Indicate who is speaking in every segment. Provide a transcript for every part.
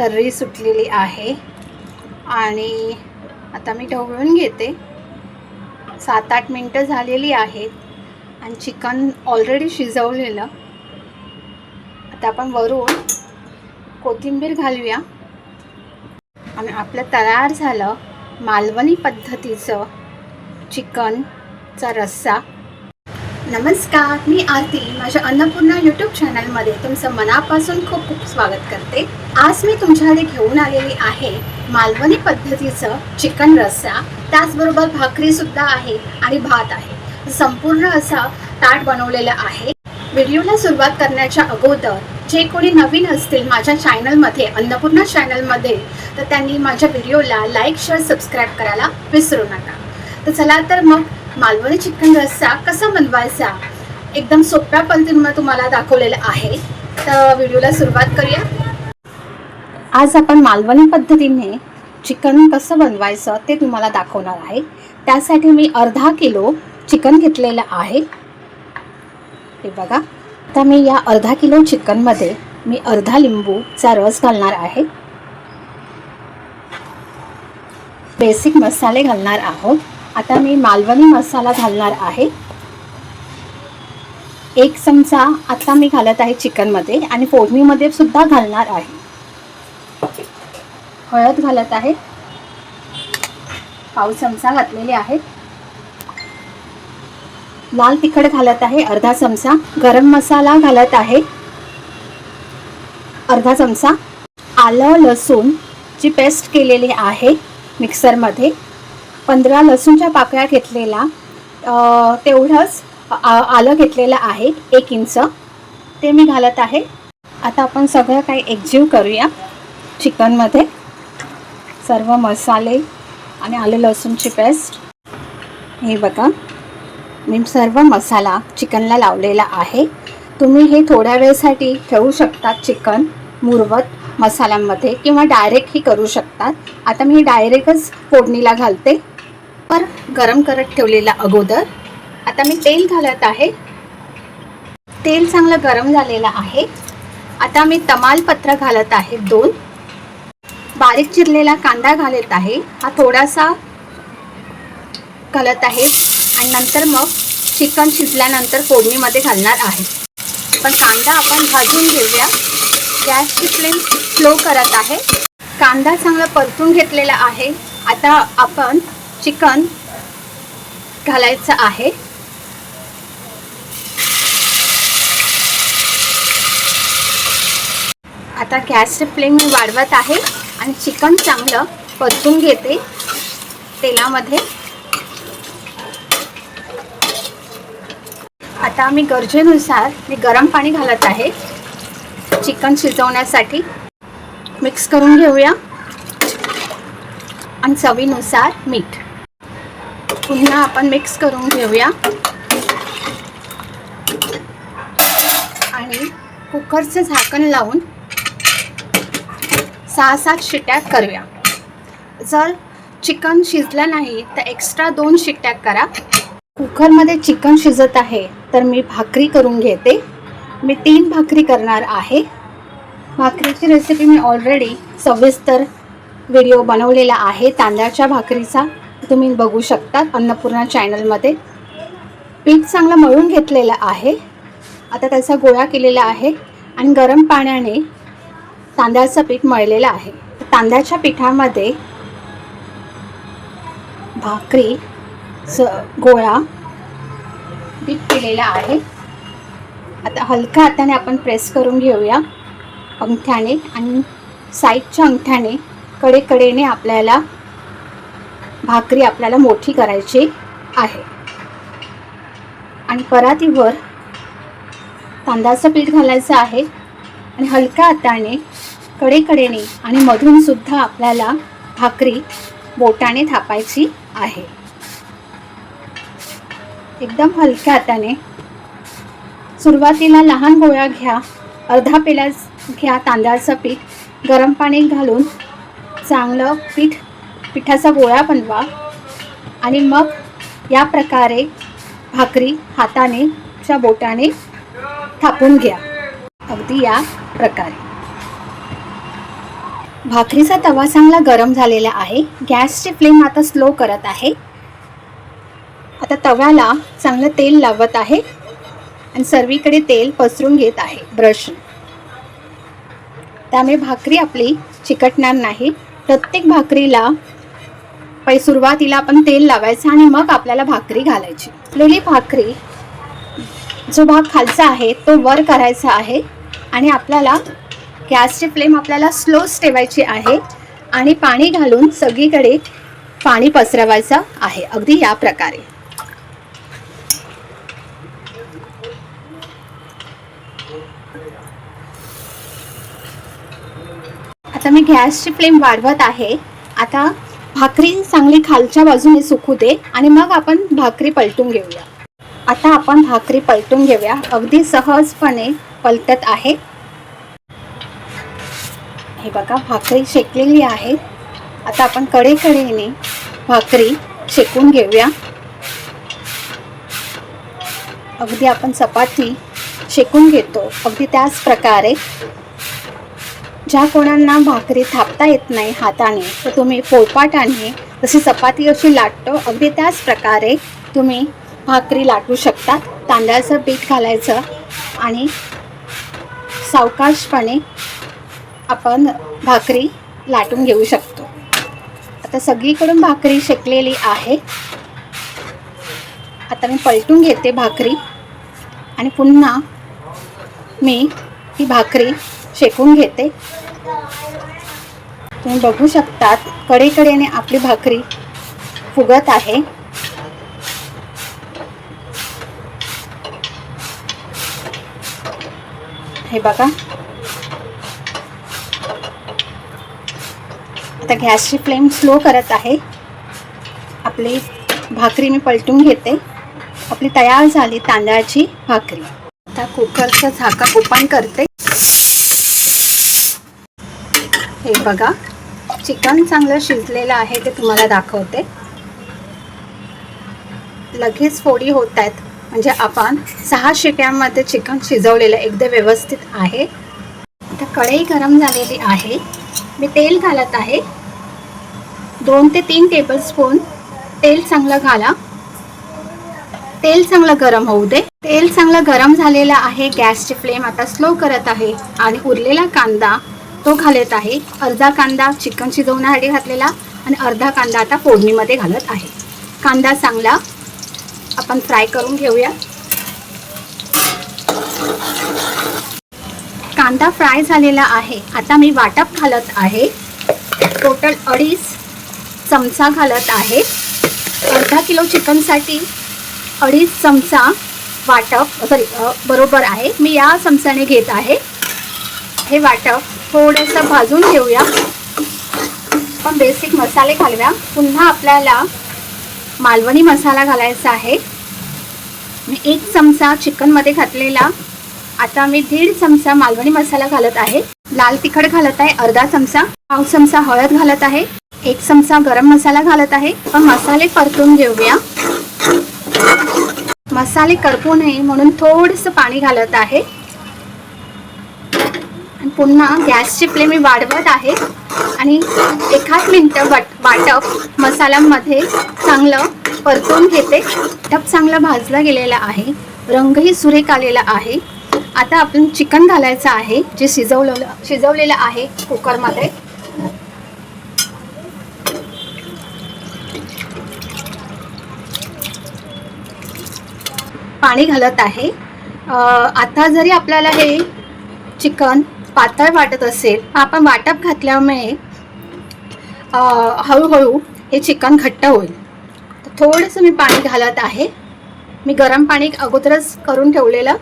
Speaker 1: तर्री सुटलेली आहे. आणि आता मी ढवळून घेते. सात आठ मिनटं झालेली आहेत. आणि चिकन ऑलरेडी शिजवलेलं. आता आपण वरून कोथिंबीर घालूया. आणि आपलं तयार झालं मालवणी पद्धतीचं चिकनचा रस्सा. नमस्कार मी आरती. माझ्या अन्नपूर्णा यूट्यूब चॅनलमध्ये तुमचं मनापासून खूप खूप स्वागत करते. आज मी तुमच्याकडे घेऊन आलेली आहे मालवणी पद्धतीचं चिकन रस्सा. त्याचबरोबर भाकरी सुद्धा आहे आणि भात आहे. संपूर्ण असा ताट बनवलेला आहे. व्हिडिओला सुरुवात करण्याच्या अगोदर जे कोणी नवीन असतील माझ्या चॅनलमध्ये अन्नपूर्णा चॅनलमध्ये तर त्यांनी माझ्या व्हिडिओला लाईक शेअर सबस्क्राईब करायला विसरू नका. तर चला तर मग मालवणी चिकन रस्सा कसा बनवायचा? एकदम सोप्या पद्धतीनं तुम्हाला दाखवलेलं आहे. तर व्हिडिओला सुरुवात करूया. आज आपण मालवणी पद्धतीने चिकन कसं बनवायचं ते तुम्हाला दाखवणार आहे. त्यासाठी मी अर्धा किलो चिकन घेतलेलं आहे. हे बघा. आता मी या अर्धा किलो चिकनमध्ये मी अर्धा लिंबूचा रस घालणार आहे. बेसिक मसाले घालणार आहोत. आता मी मालवणी मसाला घालणार आहे. एक चमचा आता मी घालत आहे चिकनमध्ये आणि फोडणीमध्ये सुद्धा घालणार आहे. हळद घालत आहे. पाव चमचा घातलेले आहेत. लाल तिखट घालत आहे अर्धा चमचा. गरम मसाला घालत आहे. अर्धा चमचा. आलं लसूण जी पेस्ट केलेली आहे मिक्सरमध्ये पंधरा लसूणच्या पाकळ्या घेतलेला तेवढंच आलं घेतलेलं आहे एक इंच. ते मी घालत आहे. आता आपण सगळं काही एकजीव करूया चिकनमध्ये. सर्व मसाले आणि आलं लसूणची पेस्ट. हे बघा. मी सर्व मसाला चिकनला लावलेला आहे. तुम्ही हे थोड्या वेळसाठी ठेवू शकतात चिकन मुरवत मसाल्यांमध्ये किंवा डायरेक्टही करू शकतात आता मी डायरेक्टच फोडणीला घालते. पर गरम करत ठेवलेला अगोदर. आता मी तेल घालत आहे. तेल चांगलं गरम झालेलं आहे. आता मी तमालपत्र घालत आहे दोन. बारीक चिरलेला कांदा घालत आहे. हा थोडासा घालत आहे. आणि नंतर मग चिकन शिजल्यानंतर फोडणीमध्ये घालणार आहे. पण कांदा आपण भाजून घेऊया. गॅसची फ्लेम स्लो करत आहे. कांदा चांगला परतून घेतलेला आहे. आता आपण चिकन घालायचं आहे. आता गॅसची फ्लेम मी वाढवत आहे आणि चिकन चांगलं परतून घेते तेलामध्ये. आता मी गरजेनुसार मी गरम पाणी घालत आहे. चिकन शिजवण्यासाठी मिक्स करून घेऊया. आणि चवीनुसार मीठ. पुन्हा आपण मिक्स करून घेऊया. आणि कुकरचं झाकण लावून सहा सात शिट्या करूया. जर चिकन शिजलं नाही तर एक्स्ट्रा दोन शिट्ट्या करा. कुकरमध्ये चिकन शिजत आहे तर मी भाकरी करून घेते. मी तीन भाकरी करणार आहे. भाकरीची रेसिपी मी ऑलरेडी सविस्तर व्हिडिओ बनवलेला आहे तांदळाच्या भाकरीचा. तुम्ही बघू शकता अन्नपूर्णा चॅनलमध्ये. पीठ चांगलं मळून घेतलेलं आहे. आता त्याचा गोळा केलेला आहे आणि गरम पाण्याने तांदळाचं पीठ मळलेलं आहे. तांदळाच्या पिठामध्ये भाकरी स गोळा डीप केलेला आहे. आता हलका हाताने आपण प्रेस करून घेऊया. अंगठ्याने आणि साईडच्या अंगठ्याने कडेकडेने आपल्याला भाकरी आपल्याला मोठी करायची आहे. आणि परातीवर तांदळाचं पीठ घालायचं आहे. आणि हलक्या हाताने कडेकडेने आणि मधूनसुद्धा आपल्याला भाकरी बोटाने थापायची आहे. एकदम हलक्या हाताने. सुरुवातीला लहान गोळ्या घ्या अर्धा पेला घ्या तांदळाचं पीठ गरम पाणी घालून चांगलं पीठ पिठाचा गोळा बनवा आणि मग या प्रकारे भाकरी हाताने च्या बोटाने थापून घ्या. अगदी या प्रकारे. भाकरीचा तवा चांगला गरम झालेला आहे. गॅसची फ्लेम आता स्लो करत आहे. आता तव्याला चांगलं तेल लावत आहे आणि सर्वीकडे तेल पसरून घेत आहे. ब्रश. त्यामुळे भाकरी आपली चिकटणार नाही. प्रत्येक भाकरीला पै सुरुवातीला आपण तेल लावायचं आणि मग आपल्याला भाकरी घालायची. आपलेली भाकरी जो भाग खालचा आहे तो वर करायचा आहे आणि आपल्याला गॅसची फ्लेम आपल्याला स्लोच ठेवायची आहे आणि पाणी घालून सगळीकडे पाणी पसरवायचं आहे अगदी या प्रकारे. आता मी गॅसची फ्लेम वाढवत आहे. आता भाकरी चांगली खालच्या बाजूने सुकू दे आणि मग आपण भाकरी पलटून घेऊया. आता आपण भाकरी पलटून घेऊया. अगदी सहजपणे पलटत आहे. हे बघा भाकरी शेकलेली आहे. आता आपण कडेकडेने भाकरी शेकून घेऊया. अगदी आपण चपाती शेकून घेतो. अगदी त्याच प्रकारे. ज्या कोणांना भाकरी थापता येत नाही हाताने तर तुम्ही पोळपाटाने जशी चपाती अशी लाटतो अगदी त्याच प्रकारे तुम्ही भाकरी लाटू शकतात. तांदळाचं पीठ घालायचं आणि सावकाशपणे आपण भाकरी लाटून घेऊ शकतो. आता सगळीकडून भाकरी शेकलेली आहे. आता मी पलटून घेते भाकरी आणि पुन्हा मी ही भाकरी शेकून घेते. तुम्ही बघू शकतात कडेकडेने आपली भाकरी फुगत आहे. हे बघा. आता गॅसची फ्लेम स्लो करत आहे. आपली भाकरी मी पलटून घेते. आपली तयार झाली तांदळाची भाकरी. आता कुकरचं झाका ओपन करते. हे बघा. चिकन चांगलं शिजलेलं आहे ते तुम्हाला दाखवते. लगेच फोडी होत आहेत. म्हणजे आपण सहा शिट्यांमध्ये चिकन शिजवलेलं एकदम व्यवस्थित आहे. आता कढई गरम झालेली आहे. मी तेल घालत आहे. दोन ते तीन टेबलस्पून तेल चांगलं घाला. तेल चांगलं गरम होऊ दे. तेल चांगलं गरम झालेलं आहे. गॅसची फ्लेम आता स्लो करत आहे. आणि उरलेला कांदा तो घालत आहे. अर्धा कांदा चिकन शिजवण्यासाठी घातलेला आणि अर्धा कांदा आता फोडणीमध्ये घालत आहे. कांदा चांगला आपण फ्राय करून घेऊया. कांदा फ्राय झालेला आहे. आता मी वाटप घालत आहे. टोटल अडीच चमचा घालत आहे. अर्धा किलो चिकनसाठी अडीच चमचा वाटप सॉरी बरोबर आहे. मी या चमचाने घेत आहे. हे वाटप थोडंसं भाजून घेऊया. पण बेसिक मसाले घालूया. पुन्हा आपल्याला मालवणी मसाला घालायचा आहे. मी एक चमचा चिकनमध्ये घातलेला. आता मी दीड चमचा मालवणी मसाला घालत आहे. लाल तिखट घालत आहे अर्धा चमचा. पाव चमचा हळद घालत आहे. एक चमचा गरम मसाला घालत आहे. पण मसाले परतून घेऊया. मसाले करपू नये म्हणून थोडंसं पाणी घालत आहे. आणि पुन्हा गॅसची फ्लेम मी वाढवत आहे. आणि एखाद मिनटं वाट वाटप मसाल्यामध्ये चांगलं परतून घेते. टप चांगलं भाजला गेलेला आहे. रंगही सुरेख आलेला आहे. आता आपण चिकन घालायचं आहे जे शिजवलेलं शिजवलेलं आहे कुकरमध्ये. पाणी घालत आहे. आता जरी आपल्याला हे चिकन पातळ वाटत असेल आपण वाटप घातल्यामुळे हळूहळू हे चिकन घट्ट होईल. तर थोडंसं मी पाणी घालत आहे. मी गरम पाणी अगोदरच करून ठेवलेलं.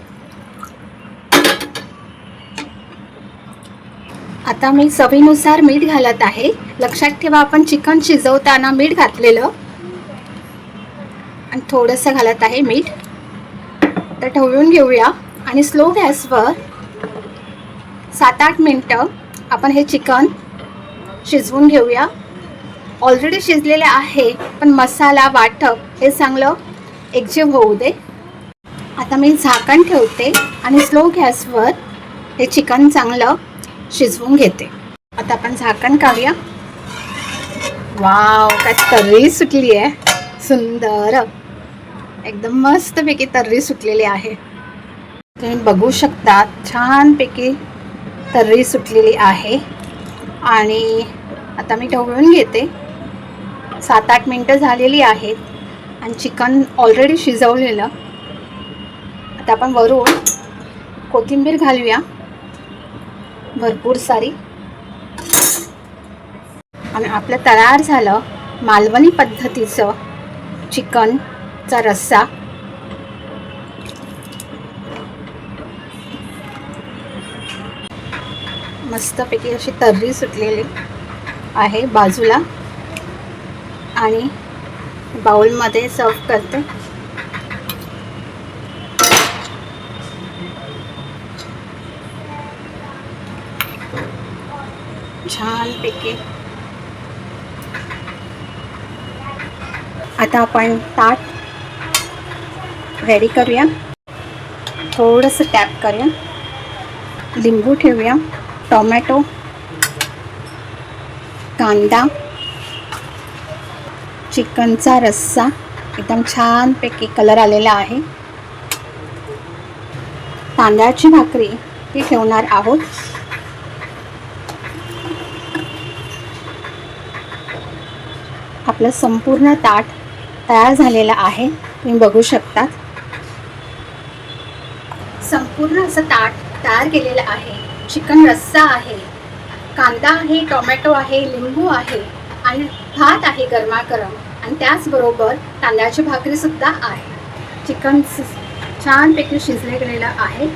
Speaker 1: आता मी चवीनुसार मीठ घालत आहे. लक्षात ठेवा आपण चिकन शिजवताना मीठ घातलेलं. आणि थोडंसं घालत आहे मीठ. तर ठेवून घेऊया. आणि स्लो गॅसवर सात आठ मिनटं आपण हे चिकन शिजवून घेऊया. ऑलरेडी शिजलेले आहे पण मसाला वाटप हे चांगलं एकजीव होऊ दे. आता मी झाकण ठेवते आणि स्लो गॅसवर हे चिकन चांगलं शिजवून घेते. आता आपण झाकण काढूया. वाव काय तर्री सुटली आहे. सुंदर. एकदम मस्तपैकी तर्री सुटलेली आहे. तुम्ही बघू शकता छानपैकी तर्री सुटलेली आहे. आणि आता मी ढवळून घेते. सात आठ मिनटं झालेली आहेत आणि चिकन ऑलरेडी शिजवलेलं. आता आपण वरून कोथिंबीर घालूया. भरपूर सारी. आणि आपलं तयार झालं मालवणी पद्धतीचं चिकनचा रस्सा. मस्तपैकी अशी तर्री सुटलेली आहे बाजूला. आणि बाउलमध्ये सर्व करते. छानपैकी. आता आपण ताट रेडी करूया. थोडंसं टॅप करूया. लिंबू ठेवूया. टोमॅटो कांदा चिकनचा रस्सा. एकदम छानपैकी कलर आलेला आहे. तांदळाची भाकरी ती ठेवणार आहोत. आपलं संपूर्ण ताट तयार झालेलं आहे. तुम्ही बघू शकतात. संपूर्ण असं ताट तयार केलेलं आहे. चिकन रस्सा आहे कांदा आहे टोमॅटो आहे लिंबू आहे आणि भात आहे गरमागरम. आणि त्याचबरोबर तांदळाची भाकरीसुद्धा आहे. चिकन छानपैकी शिजले गेलेलं आहे.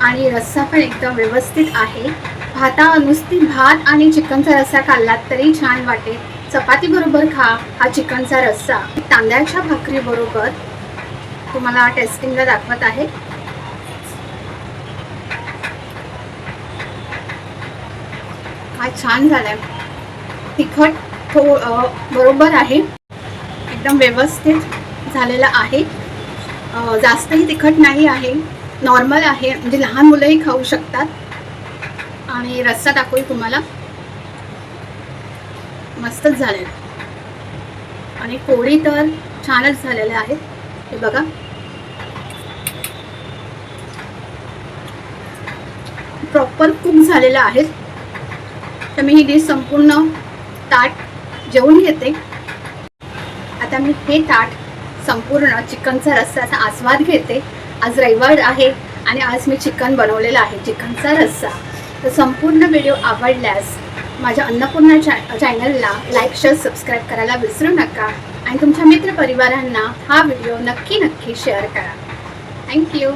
Speaker 1: आणि रस्सा पण एकदम व्यवस्थित आहे. भाता नुसती भात आणि चिकनचा रस्सा खाल्लात तरी छान वाटेल. चपातीबरोबर खा हा चिकनचा रस्सा. तांदळाच्या भाकरीबरोबर तुम्हाला टेस्टिंगला दाखवत आहे. हा छान झालाय. तिखट थो बरोबर आहे. एकदम व्यवस्थित झालेला आहे. जास्तही तिखट नाही आहे. नॉर्मल आहे. म्हणजे लहान मुलंही खाऊ शकतात. आणि रस्सा दाखवू तुम्हाला. मस्तच झाले आणि पोळी तर छानच झालेल्या आहेत हे बघा. प्रॉपर कुक झालेलं आहे. तर मी ही डिश संपूर्ण ताट जेवून घेते. आता मी हे ताट संपूर्ण चिकनचा रस्साचा आस्वाद घेते. आज रविवार आहे आणि आज मी चिकन बनवलेलं आहे चिकनचा रस्सा. तर संपूर्ण व्हिडिओ आवडल्यास माझ्या अन्नपूर्णा चॅ चॅनलला लाईक शेअर सबस्क्राईब करायला विसरू नका. आणि तुमच्या मित्रपरिवारांना हा व्हिडिओ नक्की नक्की शेअर करा थँक्यू